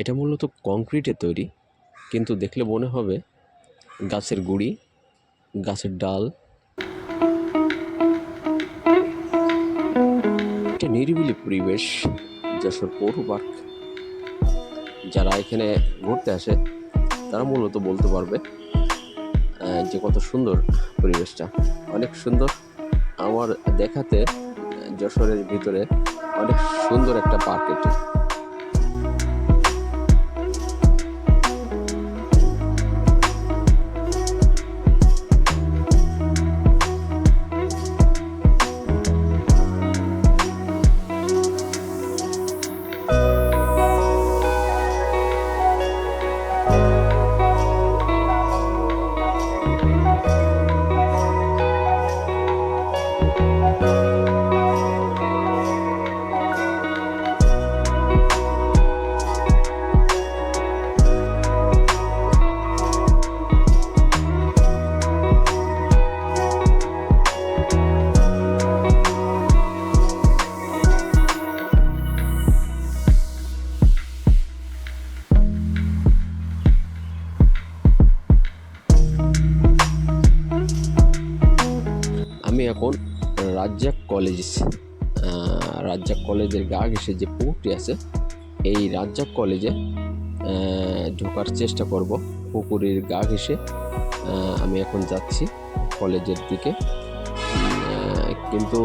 এটা মূলত কংক্রিটের তৈরি, কিন্তু দেখলে মনে হবে গাছের গুঁড়ি, গাছের ডাল। একটা নিরিবিলি পরিবেশ, যশোর পৌর পার্ক। যারা এখানে ঘুরতে আসে, তারা মূলত বলতে পারবে যে কত সুন্দর পরিবেশটা। অনেক সুন্দর। আমার দেখাতে যশোরের ভিতরে অনেক সুন্দর একটা পার্ক এটি। আমি এখন রাজ্জাক কলেজ রাজ্জাক কলেজের গা ঘেসে যে পুকুরটি আছে, এই রাজ্জাক কলেজে ঢোকার চেষ্টা করব। পুকুরের গা ঘেসে আমি এখন যাচ্ছি কলেজের দিকে। কিন্তু